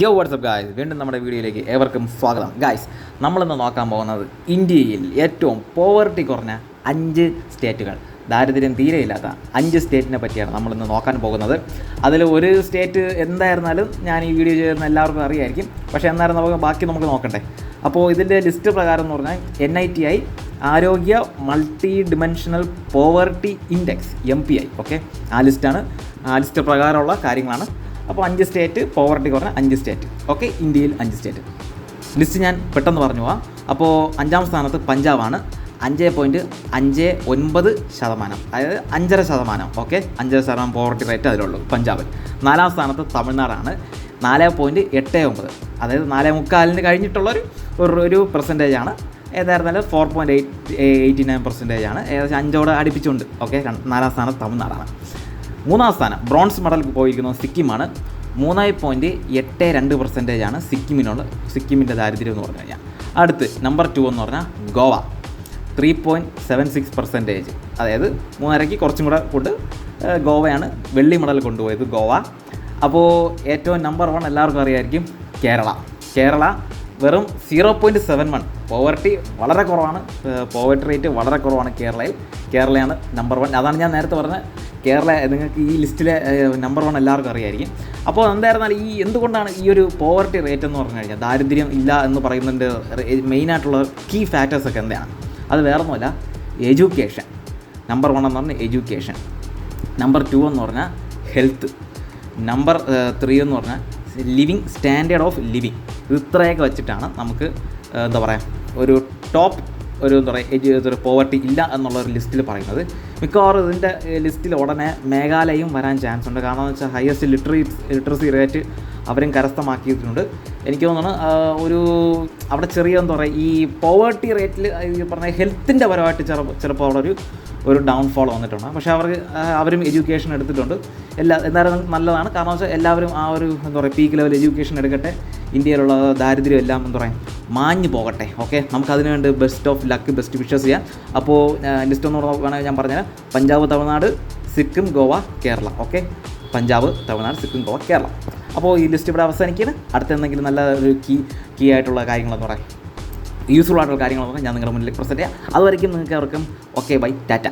യോ WhatsApp guys വീണ്ടും നമ്മുടെ വീഡിയോയിലേക്ക് ഏവർക്കും സ്വാഗതം. ഗായ്സ് നമ്മളിന്ന് നോക്കാൻ പോകുന്നത് ഇന്ത്യയിൽ ഏറ്റവും പോവർട്ടി കുറഞ്ഞ അഞ്ച് സ്റ്റേറ്റുകൾ. ദാരിദ്ര്യം തീരെയില്ലാത്ത അഞ്ച് സ്റ്റേറ്റിനെ പറ്റിയാണ് നമ്മളിന്ന് നോക്കാൻ പോകുന്നത്. അതിൽ ഒരു സ്റ്റേറ്റ് എന്തായിരുന്നാലും ഞാൻ ഈ വീഡിയോ ചെയ്യുന്ന എല്ലാവർക്കും അറിയായിരിക്കും. പക്ഷേ എന്നാലും നമുക്ക് ബാക്കി നമുക്ക് നോക്കട്ടെ അപ്പോൾ ഇതിന്റെ ലിസ്റ്റ് പ്രകാരം എന്ന് പറഞ്ഞാൽ എൻ ഐ ടി ഐ ആരോഗ്യ multi dimensional poverty index M P I okay ആ ലിസ്റ്റാണ്. ആ ലിസ്റ്റ് പ്രകാരമുള്ള കാര്യങ്ങളാണ്. അപ്പോൾ അഞ്ച് സ്റ്റേറ്റ് പോവർട്ടി കുറഞ്ഞ അഞ്ച് സ്റ്റേറ്റ് ഓക്കെ ഇന്ത്യയിൽ അഞ്ച് സ്റ്റേറ്റ് ലിസ്റ്റ് ഞാൻ പെട്ടെന്ന് പറഞ്ഞു പോവാം. അപ്പോൾ അഞ്ചാം സ്ഥാനത്ത് പഞ്ചാബാണ്. അഞ്ച് പോയിന്റ് അഞ്ച് ഒൻപത് ശതമാനം. അതായത് അഞ്ചര ശതമാനം. ഓക്കെ അഞ്ചര ശതമാനം പോവർട്ടി റേറ്റ് അതിലുള്ളൂ പഞ്ചാബിൽ. നാലാം സ്ഥാനത്ത് തമിഴ്നാടാണ്. നാല് പോയിന്റ് എട്ട് ഒമ്പത് അതായത് നാല് മുക്കാലിന് കഴിഞ്ഞിട്ടുള്ളൊരു ഒരു ഒരു പെർസെന്റേജ് ആണ്. ഏതായിരുന്നാലും four point eight eighty nine percentage ആണ്. ഏകദേശം അഞ്ചോടെ അടുപ്പിച്ചുണ്ട്. ഓക്കെ നാലാം സ്ഥാനത്ത് തമിഴ്നാടാണ്. മൂന്നാം സ്ഥാനം ബ്രോൺസ് മെഡൽ പോയിരിക്കുന്നത് സിക്കിമാണ്. മൂന്ന് പോയിന്റ് എട്ട് രണ്ട് പെർസെന്റേജ് ആണ് സിക്കിമിനുള്ള സിക്കിമിന്റെ ദാരിദ്ര്യം എന്ന് പറഞ്ഞു കഴിഞ്ഞാൽ. അടുത്ത് നമ്പർ ടു എന്ന് പറഞ്ഞാൽ Goa. Three point seven six percentage അതായത് മൂന്നരയ്ക്ക് കുറച്ചും കൂടെ കൊണ്ട് ഗോവയാണ് വെള്ളി മെഡൽ കൊണ്ടുപോയത് ഗോവ. അപ്പോൾ ഏറ്റവും നമ്പർ വൺ എല്ലാവർക്കും അറിയായിരിക്കും കേരള. കേരള വെറും zero point seven one poverty വളരെ കുറവാണ്. പോവർട്ടി റേറ്റ് വളരെ കുറവാണ് കേരളയിൽ. കേരളയാണ് നമ്പർ വൺ അതാണ് ഞാൻ നേരത്തെ പറഞ്ഞത് കേരള നിങ്ങൾക്ക് ഈ ലിസ്റ്റിലെ നമ്പർ വൺ എല്ലാവർക്കും അറിയായിരിക്കും. അപ്പോൾ എന്തായിരുന്നാലും ഈ എന്തുകൊണ്ടാണ് ഈ ഒരു പോവർട്ടി റേറ്റ് എന്ന് പറഞ്ഞു കഴിഞ്ഞാൽ ദാരിദ്ര്യം ഇല്ല എന്ന് പറയുന്നതിന്റെ മെയിനായിട്ടുള്ള കീ ഫാക്ടേഴ്സൊക്കെ എന്താണ് അത് വേറൊന്നുമല്ല എഡ്യൂക്കേഷൻ നമ്പർ വൺ എന്ന് പറഞ്ഞാൽ എഡ്യൂക്കേഷൻ നമ്പർ ടു എന്ന് പറഞ്ഞാൽ ഹെൽത്ത് നമ്പർ ത്രീ എന്ന് പറഞ്ഞാൽ ലിവിങ് സ്റ്റാൻഡേർഡ് ഓഫ് ലിവിങ് ഇത്രയൊക്കെ വെച്ചിട്ടാണ് നമുക്ക് എന്താ പറയുക ഒരു ടോപ്പ് ഒരു എന്താ പറയുക ഒരു പോവർട്ടി ഇല്ല എന്നുള്ള ഒരു ലിസ്റ്റിൽ പറയുന്നത്. മിക്കവാറും ഇതിന്റെ ലിസ്റ്റിൽ ഉടനെ മേഘാലയയും വരാൻ ചാൻസ് ഉണ്ട്. കാരണം എന്ന് വെച്ചാൽ ഹയസ്റ്റ് ലിറ്ററി ലിറ്ററസി റേറ്റ് അവരും കരസ്ഥമാക്കിയിട്ടുണ്ട്. എനിക്ക് തോന്നുന്നു ഒരു അവിടെ ചെറിയ എന്താ പറയുക ഈ പോവേർട്ടി റേറ്റിൽ പറഞ്ഞ ഹെൽത്തിന്റെ പരമായിട്ട് ചിലപ്പോൾ അവിടെ ഒരു ഒരു ഡൗൺഫോൾ വന്നിട്ടുണ്ട്. പക്ഷേ അവർക്ക് അവരും എഡ്യൂക്കേഷൻ എടുത്തിട്ടുണ്ട്. എല്ലാ എന്തായാലും നല്ലതാണ്. കാരണം വെച്ചാൽ എല്ലാവരും ആ ഒരു എന്താ പറയുക പീക്ക് ലെവൽ എഡ്യൂക്കേഷൻ എടുക്കട്ടെ ഇന്ത്യയിലുള്ള ദാരിദ്ര്യം എല്ലാം എന്താ പറയുക മാഞ്ഞു പോകട്ടെ ഓക്കെ നമുക്കതിന് വേണ്ടി best of luck best wishes ചെയ്യാം. അപ്പോൾ ലിസ്റ്റ് ഒന്ന് നോക്കുകയാണെങ്കിൽ ഞാൻ പറഞ്ഞാൽ പഞ്ചാബ് തമിഴ്നാട് സിക്കിം ഗോവ കേരള ഓക്കെ പഞ്ചാബ് തമിഴ്നാട് സിക്കിം ഗോവ കേരള. അപ്പോൾ ഈ ലിസ്റ്റ് ഇവിടെ അവസാനിക്കുകയാണ്. അടുത്ത എന്തെങ്കിലും നല്ല ഒരു കീ കീ ആയിട്ടുള്ള കാര്യങ്ങളെന്ന് പറയാം. യൂസ്ഫുൾ ആയിട്ടുള്ള കാര്യങ്ങളൊക്കെ ഞാൻ നിങ്ങളുടെ മുന്നിലേക്ക് പ്രസന്റ് ചെയ്യാം. അതുവരയ്ക്കും നിങ്ങൾക്ക് അവർക്കും ഓക്കെ ബൈ ടാറ്റ.